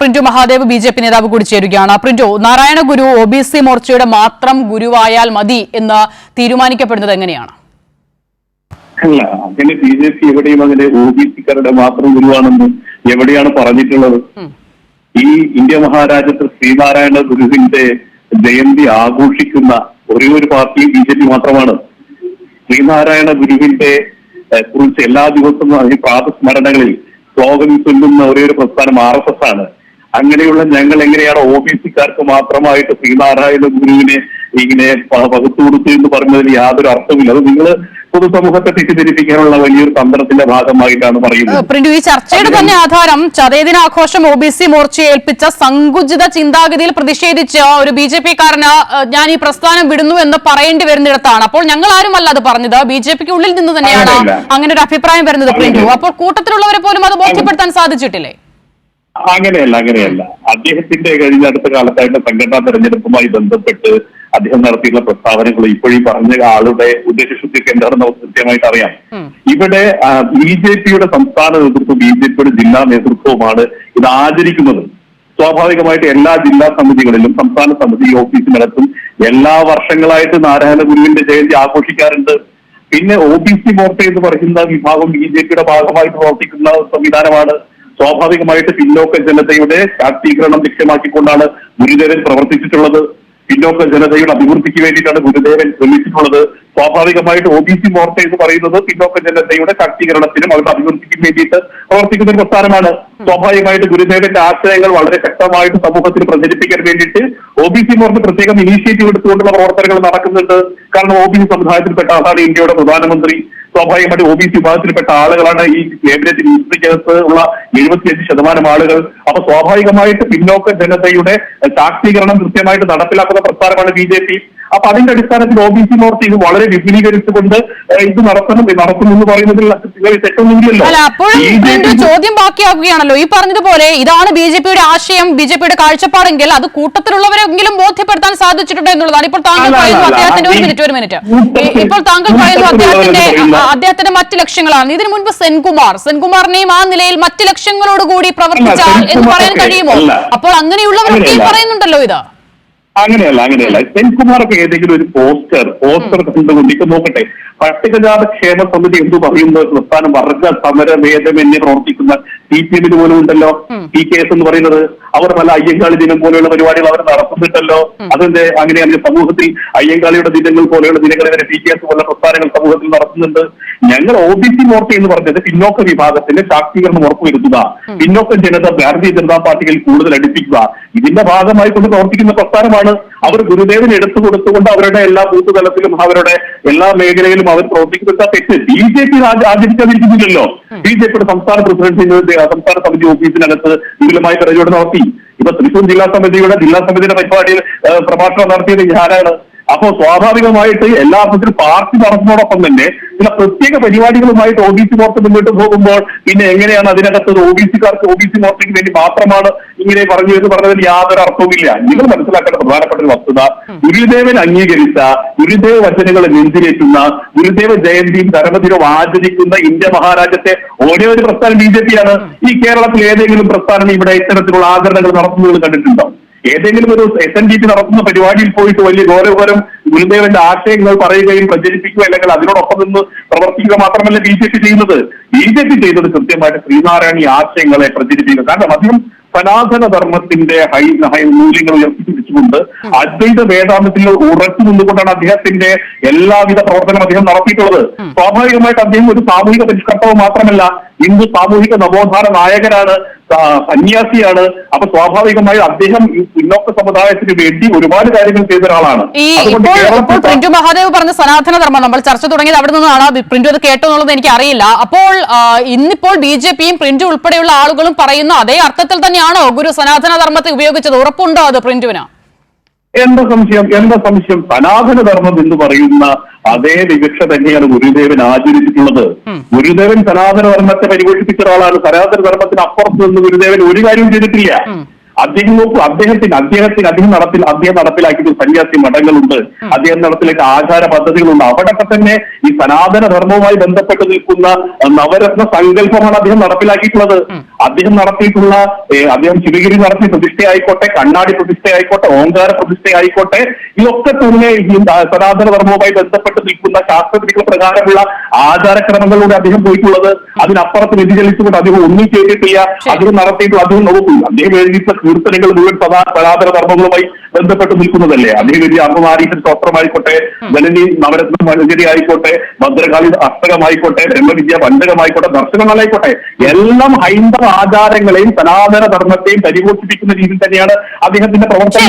Printu Mahadev B J P നേതാവ് കൂടി ചേരുകയാണ് Printu Narayana Guru O B C മോർച്ചയുടെ മാത്രം ഗുരുവായാൽ മതി എന്ന് തീരുമാനിക്കപ്പെടുന്നത് എങ്ങനെയാണ്? അല്ല അങ്ങനെ ബി ജെ പി എവിടെയും അങ്ങനെ ഒ ബി സിക്കാരുടെ മാത്രം ഗുരുവാണെന്ന് എവിടെയാണ് പറഞ്ഞിട്ടുള്ളത്? ഈ ഇന്ത്യ മഹാരാജ്യത്ത് ശ്രീനാരായണ ഗുരുവിന്റെ ജയന്തി ആഘോഷിക്കുന്ന ഒരേ ഒരു പാർട്ടി ബി ജെ പി മാത്രമാണ്. ശ്രീനാരായണ ഗുരുവിന്റെ കുറിച്ച് എല്ലാ ദിവസവും പ്രാതസ്മരണകളിൽ സ്ലോഗൻ ചൊല്ലുന്ന ഒരേ ഒരു പ്രസ്ഥാനം ആർ എസ് എസ് ആണ്. അങ്ങനെയുള്ള ഞങ്ങൾ എങ്ങനെയാണ് ഒ ബി സിക്കാർക്ക് മാത്രമായിട്ട് ശ്രീനാരായണ ഗുരുവിനെ ഇങ്ങനെ വകുത്തു കൊടുത്തു എന്ന് പറഞ്ഞതിൽ യാതൊരു അർത്ഥമില്ല അത് നിങ്ങൾ പൊതുസമൂഹത്തെ തെറ്റിദ്ധരിപ്പിക്കാനുള്ള വലിയൊരു തന്ത്രത്തിന്റെ ഭാഗമായിട്ടാണ് പറയുന്നത്. പ്രിന്റു ഈ ചർച്ചയുടെ തന്നെ ആധാരം ചതയദിനാഘോഷം ഒ ബി സി മോർച്ചയെ ഏൽപ്പിച്ച സങ്കുചിത ചിന്താഗതിയിൽ പ്രതിഷേധിച്ച് ഒരു ബി ജെ പി കാരന് ഞാൻ ഈ പ്രസ്ഥാനം വിടുന്നു എന്ന് പറയേണ്ടി വരുന്നിടത്താണ്. അപ്പോൾ ഞങ്ങൾ ആരുമല്ല അത് പറഞ്ഞത്. ബി ജെ പിക്ക് ഉള്ളിൽ നിന്ന് തന്നെയാണ് അങ്ങനെ ഒരു അഭിപ്രായം വരുന്നത് പ്രിന്റു. അപ്പോൾ കൂട്ടത്തിലുള്ളവരെ പോലും അത് ബോധ്യപ്പെടുത്താൻ സാധിച്ചിട്ടില്ലേ? അങ്ങനെയല്ല അങ്ങനെയല്ല. അദ്ദേഹത്തിന്റെ കഴിഞ്ഞ അടുത്ത കാലത്തായിട്ട് സംഘടനാ തെരഞ്ഞെടുപ്പുമായി ബന്ധപ്പെട്ട് അദ്ദേഹം നടത്തിയുള്ള പ്രസ്താവനകൾ ഇപ്പോഴീ പറഞ്ഞ ആളുടെ ഉദ്ദേശശുദ്ധിക്ക് എന്താണെന്ന് നമുക്ക് കൃത്യമായിട്ട് അറിയാം. ഇവിടെ ബി ജെ പിയുടെ സംസ്ഥാന നേതൃത്വം ബി ജെ പിയുടെ ജില്ലാ നേതൃത്വവുമാണ് ഇത് ആചരിക്കുന്നത്. സ്വാഭാവികമായിട്ട് എല്ലാ ജില്ലാ സമിതികളിലും സംസ്ഥാന സമിതി ഓഫീസിനകത്തും എല്ലാ വർഷങ്ങളായിട്ട് നാരായണ ഗുരുവിന്റെ ജയന്തി ആഘോഷിക്കാറുണ്ട്. പിന്നെ ഒ ബി സി മോർച്ച എന്ന് പറയുന്ന വിഭാഗം ബി ജെ പിയുടെ ഭാഗമായിട്ട് പ്രവർത്തിക്കുന്ന സംവിധാനമാണ്. സ്വാഭാവികമായിട്ട് പിന്നോക്ക ജനതയുടെ ശാക്തീകരണം ലക്ഷ്യമാക്കിക്കൊണ്ടാണ് ഗുരുദേവൻ പ്രവർത്തിച്ചിട്ടുള്ളത്. പിന്നോക്ക ജനതയുടെ അഭിവൃദ്ധിക്ക് വേണ്ടിയിട്ടാണ് ഗുരുദേവൻ ശ്രമിച്ചിട്ടുള്ളത് സ്വാഭാവികമായിട്ട് ഒ ബി സി മോർച്ച എന്ന് പറയുന്നത് പിന്നോക്ക ജനതയുടെ ശാക്തീകരണത്തിനും അവരുടെ അഭിവൃദ്ധിക്കും വേണ്ടിയിട്ട് പ്രവർത്തിക്കുന്ന ഒരു പ്രസ്ഥാനമാണ്. സ്വാഭാവികമായിട്ട് ഗുരുദേവന്റെ ആശയങ്ങൾ വളരെ ശക്തമായിട്ട് സമൂഹത്തിൽ പ്രചരിപ്പിക്കാൻ വേണ്ടിയിട്ട് ഒ ബി സി മോർച്ച പ്രത്യേകം ഇനീഷ്യേറ്റീവ് എടുത്തുകൊണ്ടുള്ള പ്രവർത്തനങ്ങൾ നടക്കുന്നുണ്ട്. കാരണം ഒ ബി സി സമുദായത്തിൽപ്പെട്ട ആളാണ് ഇന്ത്യയുടെ പ്രധാനമന്ത്രി. സ്വാഭാവികമായിട്ട് ഒ ബി സി വിഭാഗത്തിൽപ്പെട്ട ആളുകളാണ് ഈ ക്യാബിനറ്റ് മിനിസ്ട്രിക്കകത്ത് ഉള്ള എഴുപത്തിയഞ്ച് ശതമാനം ആളുകൾ. അപ്പൊ സ്വാഭാവികമായിട്ട് പിന്നോക്ക ജനതയുടെ ശാക്തീകരണം കൃത്യമായിട്ട് നടപ്പിലാക്കുന്ന പ്രസ്ഥാനമാണ് ബി ജെ പി. അപ്പൊ അതിന്റെ അടിസ്ഥാനത്തിൽ ഒ ബി സി മോർച്ച ഇത് വളരെ വിപുലീകരിച്ചുകൊണ്ട് ഏഹ്, ഇത് നടത്തണം നടത്തുന്നു എന്ന് പറയുന്നതിൽ തെറ്റൊന്നുമില്ലല്ലോ. ചോദ്യം ബാക്കിയാകുകയാണല്ലോ. ഈ പറഞ്ഞതുപോലെ ഇതാണ് ബി ജെ പിയുടെ ആശയം ബി ജെ പിയുടെ കാഴ്ചപ്പാടെങ്കിൽ അത് കൂട്ടത്തിലുള്ളവരെങ്കിലും ബോധ്യപ്പെടുത്താൻ സാധിച്ചിട്ടുണ്ട് എന്നുള്ളതാണ്. ഇപ്പോൾ താങ്കൾ അല്ല, പറയുന്നു അദ്ദേഹത്തിന്റെ ഒരു മിനിറ്റ് ഒരു മിനിറ്റ്. ഇപ്പോൾ താങ്കൾ പറയുന്നു അദ്ദേഹത്തിന്റെ അദ്ദേഹത്തിന്റെ മറ്റ് ലക്ഷ്യങ്ങളാണ്. ഇതിനു മുൻപ് സെൻകുമാർ. സെൻകുമാറിനെയും ആ നിലയിൽ മറ്റു ലക്ഷ്യങ്ങളോടുകൂടി പ്രവർത്തിച്ചാൽ എന്ന് പറയാൻ കഴിയുമോ. അപ്പോൾ അങ്ങനെയുള്ളവരൊക്കെ. പറയുന്നുണ്ടല്ലോ ഇത്. അങ്ങനെയല്ല അങ്ങനെയല്ല. സെൻകുമാറൊക്കെ ഏതെങ്കിലും ഒരു പോസ്റ്റർ പോസ്റ്റർ കണ്ടുകൊണ്ട് ഇപ്പൊ നോക്കട്ടെ. പട്ടികജാത ക്ഷേമ സമിതി എന്ത് പറയുന്ന സംസ്ഥാനം വർഗ സമര ഭേദമന്യേ പ്രവർത്തിക്കുന്ന സി പി എമ്മിന് പോലും ഉണ്ടല്ലോ. പി കെ എസ് എന്ന് പറയുന്നത് അവർ പല അയ്യങ്കാളി ദിനം പോലെയുള്ള പരിപാടികൾ അവർ നടത്തുന്നുണ്ടല്ലോ. അതിന്റെ അങ്ങനെ സമൂഹത്തിൽ അയ്യങ്കാളിയുടെ ദിനങ്ങൾ പോലെയുള്ള ദിനങ്ങളെ വരെ പി കെ എസ് പോലുള്ള പ്രസ്ഥാനങ്ങൾ സമൂഹത്തിൽ നടത്തുന്നുണ്ട്. ഞങ്ങൾ ഒ ബി സി മോർച്ച എന്ന് പറഞ്ഞത് പിന്നോക്ക വിഭാഗത്തിന്റെ ശാക്തീകരണം ഉറപ്പുവരുത്തുക. പിന്നോക്ക ജനത ഭാരതീയ ജനതാ പാർട്ടിയിൽ കൂടുതൽ അടുപ്പിക്കുക. ഇതിന്റെ ഭാഗമായി കൊണ്ട് പ്രവർത്തിക്കുന്ന പ്രസ്ഥാനമാണ് അവർ ഗുരുദേവന് എടുത്തു കൊടുത്തുകൊണ്ട് അവരുടെ എല്ലാ ബൂത്ത് തലത്തിലും അവരുടെ എല്ലാ മേഖലയിലും അവർ പ്രവർത്തിക്കുന്ന തെറ്റ്. ബി ജെ പി ആചരിക്കാതിരിക്കുന്നില്ലല്ലോ. ബി ജെ പിയുടെ സംസ്ഥാന പ്രസിഡന്റ് സംസ്ഥാന സമിതി ഓഫീസിനകത്ത് വിപുലമായി തെരഞ്ഞെടുപ്പ് നടത്തി. ഇപ്പൊ തൃശൂർ ജില്ലാ സമിതിയുടെ ജില്ലാ സമിതിയുടെ പരിപാടിയിൽ പ്രഭാഷണം നടത്തിയത് ഞാനാണ് അപ്പോ സ്വാഭാവികമായിട്ട് എല്ലാ അർത്ഥത്തിലും പാർട്ടി നടത്തുന്നതോടൊപ്പം തന്നെ ചില പ്രത്യേക പരിപാടികളുമായിട്ട് ഒ ബി സി മോർച്ച മുന്നോട്ട് പോകുമ്പോൾ പിന്നെ എങ്ങനെയാണ് അതിനകത്ത് ഒ ബി സിക്കാർക്ക് ഒ ബി സി മോർച്ചയ്ക്ക് വേണ്ടി മാത്രമാണ് ഇങ്ങനെ പറഞ്ഞു എന്ന് പറഞ്ഞതിൽ യാതൊരു അർത്ഥവുമില്ല. നിങ്ങൾ മനസ്സിലാക്കേണ്ട പ്രധാനപ്പെട്ട ഒരു വസ്തുത ഗുരുദേവൻ അംഗീകരിച്ച ഗുരുദേവ വചനങ്ങൾ നെഞ്ചിലേറ്റുന്ന ഗുരുദേവ ജയന്തിയും ധർമ്മദിനവും ആചരിക്കുന്ന ഇന്ത്യ മഹാരാജ്യത്തെ ഒരേ ഒരു പ്രസ്ഥാനം ബി ജെ പി ആണ്. ഈ കേരളത്തിൽ ഏതെങ്കിലും പ്രസ്ഥാനം ഇവിടെ ഇത്തരത്തിലുള്ള ആചരണങ്ങൾ നടത്തുന്നത് കണ്ടിട്ടുണ്ടോ? ഏതെങ്കിലും ഒരു എസ് എൻ ഡി പി നടത്തുന്ന പരിപാടിയിൽ പോയിട്ട് വലിയ ഗൗരവപരം ഗുരുദേവന്റെ ആശയങ്ങൾ പറയുകയും പ്രചരിപ്പിക്കുക അല്ലെങ്കിൽ അതിനോടൊപ്പം നിന്ന് പ്രവർത്തിക്കുക മാത്രമല്ല ബി ജെ പി ചെയ്യുന്നത്. ബി ജെ പി ചെയ്തത് കൃത്യമായിട്ട് ശ്രീനാരായണി ആശയങ്ങളെ പ്രചരിപ്പിക്കുക കാരണം അദ്ദേഹം സനാതന ധർമ്മത്തിന്റെ ഹൈ ഹൈ മൂല്യങ്ങൾ ഉയർത്തിപ്പിടിച്ചുകൊണ്ട് അദ്വൈത വേദാന്തത്തിൽ ഉറച്ചു നിന്നുകൊണ്ടാണ് അദ്ദേഹത്തിന്റെ എല്ലാവിധ പ്രവർത്തനം അദ്ദേഹം നടത്തിയിട്ടുള്ളത്. സ്വാഭാവികമായിട്ട് അദ്ദേഹം ഒരു സാമൂഹിക പരിഷ്കർത്താവ് മാത്രമല്ല ഹിന്ദു സാമൂഹിക നവോത്ഥാന നായകനാണ് സന്യാസിയാണ്. അപ്പൊ സ്വാഭാവികമായും അദ്ദേഹം ഈ പിന്നോക്ക സമുദായത്തിന് വേണ്ടി ഒരുപാട് കാര്യങ്ങൾ ചെയ്ത ഒരാളാണ്. ഈ അതുകൊണ്ട് ഇപ്പോൾ ഇപ്പോൾ പ്രിന്റു മഹാദേവ് പറഞ്ഞ സനാതന ധർമ്മം നമ്മൾ ചർച്ച തുടങ്ങിയത് അവിടെ നിന്നാണ്. പ്രിന്റു അത് കേട്ടോ എന്നുള്ളത് എനിക്ക് അറിയില്ല അപ്പോൾ ആ, ഇന്നിപ്പോൾ ബി ജെ പിയും പ്രിന്റു ഉൾപ്പെടെയുള്ള ആളുകളും പറയുന്ന അതേ അർത്ഥത്തിൽ തന്നെയാണോ ഗുരു സനാതന ധർമ്മത്തെ ഉപയോഗിച്ചത്? ഉറപ്പുണ്ടോ അത് പ്രിന്റുവിന്? എന്താ സംശയം? എന്താ സംശയം? സനാതന ധർമ്മം എന്ന് പറയുന്ന അതേ വിവക്ഷ തന്നെയാണ് ഗുരുദേവൻ ആചരിച്ചിട്ടുള്ളത്. ഗുരുദേവൻ സനാതന ധർമ്മത്തെ പരിപോഷിപ്പിച്ച ഒരാളാണ്. സനാതന ധർമ്മത്തിന് അപ്പുറത്ത് നിന്ന് ഗുരുദേവൻ ഒരു കാര്യവും ചെയ്തിട്ടില്ല. അദ്ദേഹം നോക്കൂ അദ്ദേഹത്തിന് അദ്ദേഹത്തിന് അദ്ദേഹം നടപ്പിൽ അദ്ദേഹം നടപ്പിലാക്കിയ സന്യാസി മഠങ്ങളുണ്ട്. അദ്ദേഹം നടപ്പിലാക്കിയ ആചാര പദ്ധതികളുണ്ട്. അവിടൊക്കെ തന്നെ ഈ സനാതന ധർമ്മവുമായി ബന്ധപ്പെട്ട് നിൽക്കുന്ന നവരത്ന സങ്കല്പമാണ് അദ്ദേഹം നടപ്പിലാക്കിയിട്ടുള്ളത്. അദ്ദേഹം നടത്തിയിട്ടുള്ള അദ്ദേഹം ശിവഗിരി നടത്തിയ പ്രതിഷ്ഠയായിക്കോട്ടെ കണ്ണാടി പ്രതിഷ്ഠയായിക്കോട്ടെ ഓങ്കാര പ്രതിഷ്ഠയായിക്കോട്ടെ ഇതൊക്കെ തന്നെ ഈ സനാതന ധർമ്മവുമായി ബന്ധപ്പെട്ട് നിൽക്കുന്ന ശാസ്ത്രവിധികൾ പ്രകാരമുള്ള ആചാരക്രമങ്ങളിലൂടെ അദ്ദേഹം പോയിട്ടുള്ളത്. അതിനപ്പുറത്ത് വ്യതിചലിച്ചുകൊണ്ട് അദ്ദേഹം ഒന്നും ചെയ്തിട്ടില്ല. അദ്ദേഹം നടത്തിയിട്ടുള്ള അദ്ദേഹം നോക്കും അദ്ദേഹം എഴുതിയിട്ടുള്ള കീർത്തനങ്ങൾ മുഴുവൻ സദാ സനാതന ധർമ്മങ്ങളുമായി ബന്ധപ്പെട്ട് നിൽക്കുന്നതല്ലേ? അദ്ദേഹം വലിയ അമ്മമാരീശൻ സ്തോത്രമായിക്കോട്ടെ ജനനി നവരത്ന മനുജരി ആയിക്കോട്ടെ ഭദ്രകാളി അഷ്ടകമായിക്കോട്ടെ ബ്രഹ്മവിദ്യ പണ്ഡകമായിക്കോട്ടെ ദർശനങ്ങളായിക്കോട്ടെ എല്ലാം ഹൈന്ദവ ആചാരങ്ങളെയും സനാതന ധർമ്മത്തെയും പരിപോഷിപ്പിക്കുന്ന രീതിയിൽ തന്നെയാണ് അദ്ദേഹത്തിന്റെ പ്രവർത്തനം.